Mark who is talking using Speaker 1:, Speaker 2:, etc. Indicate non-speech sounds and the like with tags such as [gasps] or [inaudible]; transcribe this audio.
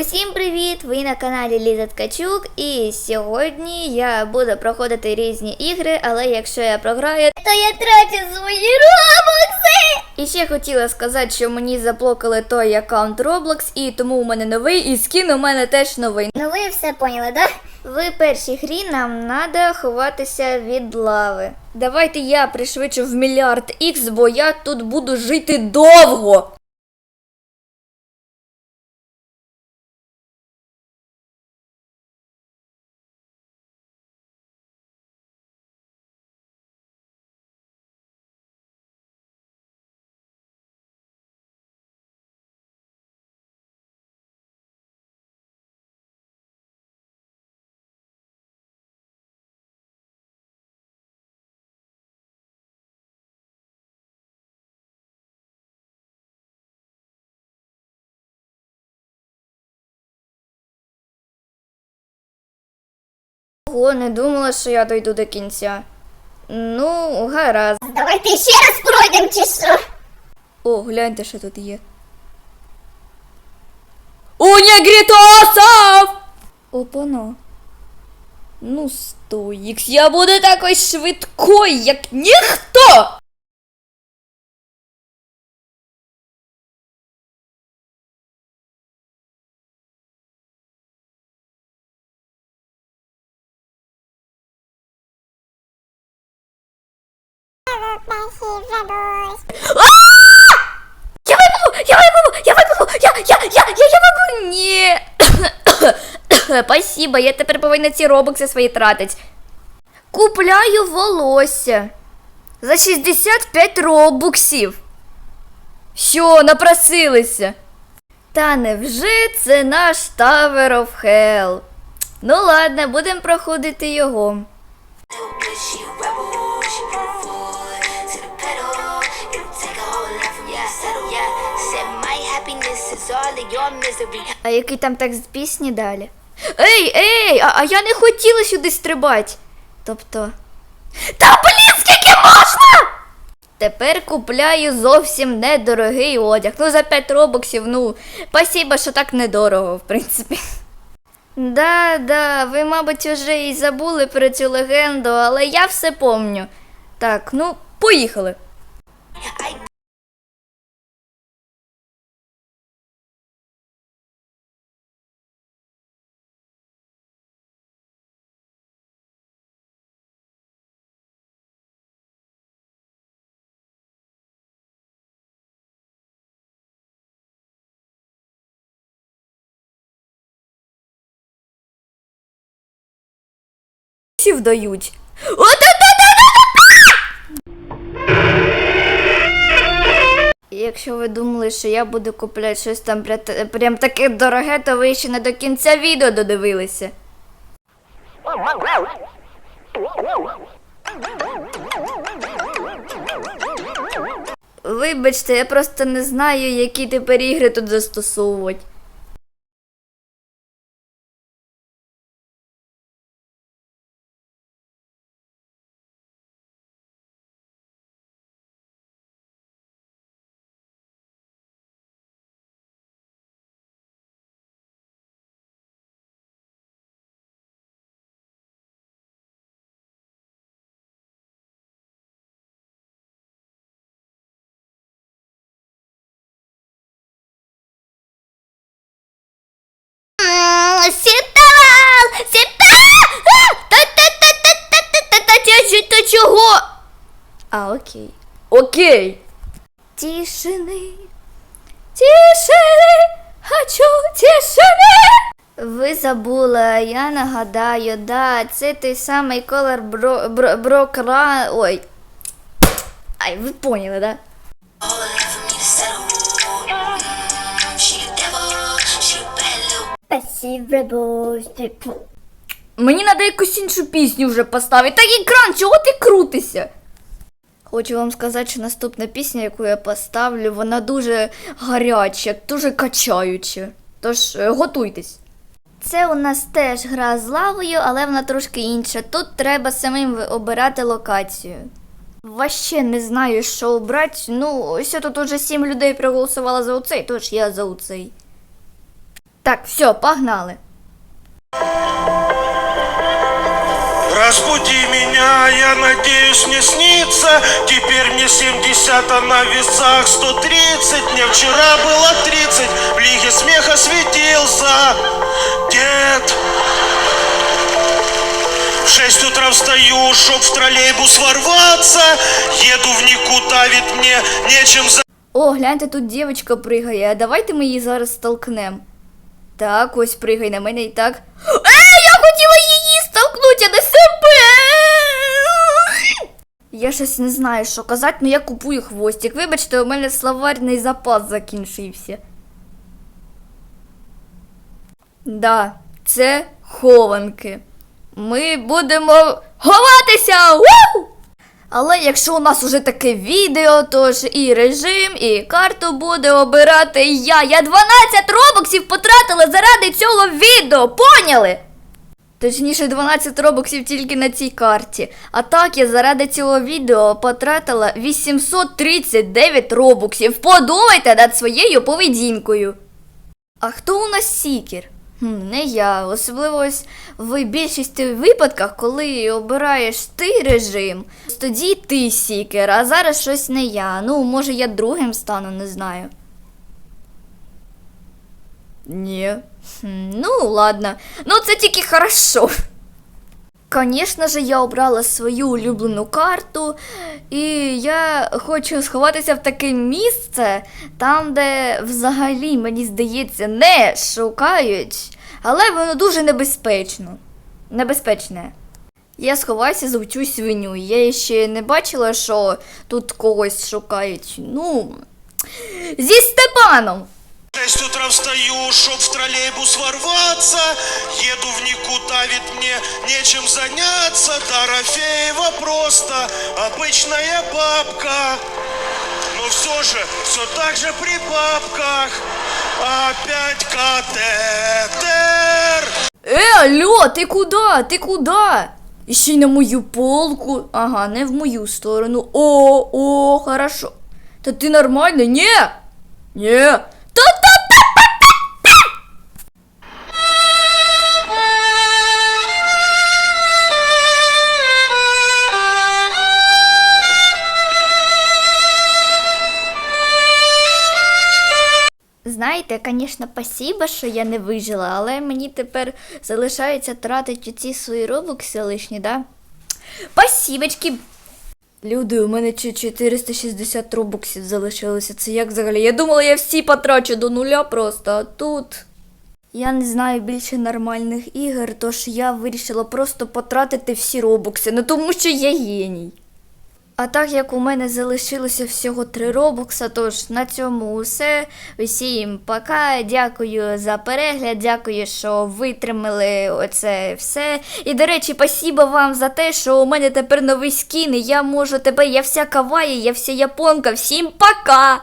Speaker 1: Усім привіт! Ви на каналі Ліза Ткачук, і сьогодні я буду проходити різні ігри, але якщо я програю, то я трачу свої робокси! І ще хотіла сказати, що мені заблокали той аккаунт Roblox, і тому у мене новий, і скін у мене теж новий. Ну ви все поняли, да? В першій грі нам треба ховатися від лави. Давайте я пришвидшу в мільярд ікс, бо я тут буду жити довго. Ого, не думала, що я дойду до кінця. Ну, гаразд.
Speaker 2: Давайте ще раз пройдемо чи що?
Speaker 1: О, гляньте, що тут є. Унігрітосов! Опано. Ну, стоїкс, я буду такой швидкою, як ніхто! Я випаду! Я випаду! Я випаду! Я, я, я, я, я випаду! Ні! [coughs] Спасибо, я тепер повинна ці робокси свої тратить. Купляю волосся. За 65 робоксів. Що, напросилися? Та невже це наш Tower of Hell? Ну ладно, будемо проходити його. А який там текст пісні далі? Ей, ей, а, а я не хотіла сюди стрибати. Тобто. Та блін, скільки можна? Тепер купляю зовсім недорогий одяг. Ну, за 5 робоксів, ну, спасибо, що так недорого, в принципі. Да, да, ви, мабуть, вже і забули про цю легенду, але я все помню. Так, ну, поїхали. Сів дають. Якщо ви думали, що я буду купляти щось там прям таке дороге, то ви ще не до кінця відео додивилися. Вибачте, я просто не знаю, які тепер ігри тут застосовувати. Окей. Окей. Тишини. Тишини. Хочу тишини. Ви забули, я нагадаю, да, це той самий колор бро, бро, брокра... Ой. Ай, ви поняли, да? Мені треба якусь іншу пісню вже поставити. Та екран, чого ти крутишся? Хочу вам сказати, що наступна пісня, яку я поставлю, вона дуже гаряча, дуже качаюча. Тож е, готуйтесь. Це у нас теж гра з лавою, але вона трошки інша. Тут треба самим обирати локацію. Ваще не знаю, що обрати. Ну, ось тут уже сім людей проголосувало за оцей, тож я за оцей. Так, все, погнали.
Speaker 3: Разбуди меня, я надеюсь, мне снится Теперь мне 70, а на весах 130 Мне вчера было 30, в лиге смеха светился Дед В 6 утра встаю, чтоб в троллейбус ворваться Еду в никуда, ведь мне нечем за...
Speaker 1: О, гляньте, тут дівчинка пригає. а Давайте ми її зараз столкнем. Так, ось пригай на мене і так. [gasps] Ей, я хотіла її столкнути, а не себе. Я щось не знаю, що казати, але я купую хвостик. Вибачте, у мене словарний запас закінчився. Да, це хованки. Ми будемо ховатися! Вау! Але якщо у нас уже таке відео, то ж і режим, і карту буде обирати я. Я 12 робоксів потратила заради цього відео, поняли? Точніше, 12 робоксів тільки на цій карті. А так я заради цього відео потратила 839 робоксів. Подумайте над своєю поведінкою. А хто у нас сікер? Не я. Особливо ось в більшості випадках, коли обираєш ти режим, тоді ти сікер, а зараз щось не я. Ну, може я другим стану, не знаю. Ні. Ну, ладно. Ну, це тільки хорошо. Конечно же, я обрала свою улюблену карту, і я хочу сховатися в таке місце, там, де взагалі, мені здається, не шукають, але воно дуже небезпечно. Небезпечне. Я сховаюся за цю свиню. Я ще не бачила, що тут когось шукають. Ну. Зі Степаном!
Speaker 3: В 6 утра встаю, чтоб в троллейбус ворваться Еду в никуда, ведь мне нечем заняться Дорофеева просто обычная бабка Но все же, все так же при бабках Опять катетер
Speaker 1: Е, алло, ти куда? Ти куда? І ще на мою полку. Ага, не в мою сторону. О, о, хорошо. Та ти нормально? Ні. Ні. Знаєте, звісно, спасибо, що я не вижила, але мені тепер залишається тратити ці свої робокси лишні, да? Спасибочки! Люди, у мене 460 робоксів залишилося. Це як взагалі? Я думала, я всі потрачу до нуля просто, а тут. Я не знаю більше нормальних ігор, тож я вирішила просто потратити всі робокси, ну тому що я геній. А так як у мене залишилося всього три робокса, тож на цьому усе. Усім пока. Дякую за перегляд, дякую, що витримали оце все. І до речі, спасіба вам за те, що у мене тепер новий скін, і я можу тебе, я вся каваї, я вся японка. Всім пока!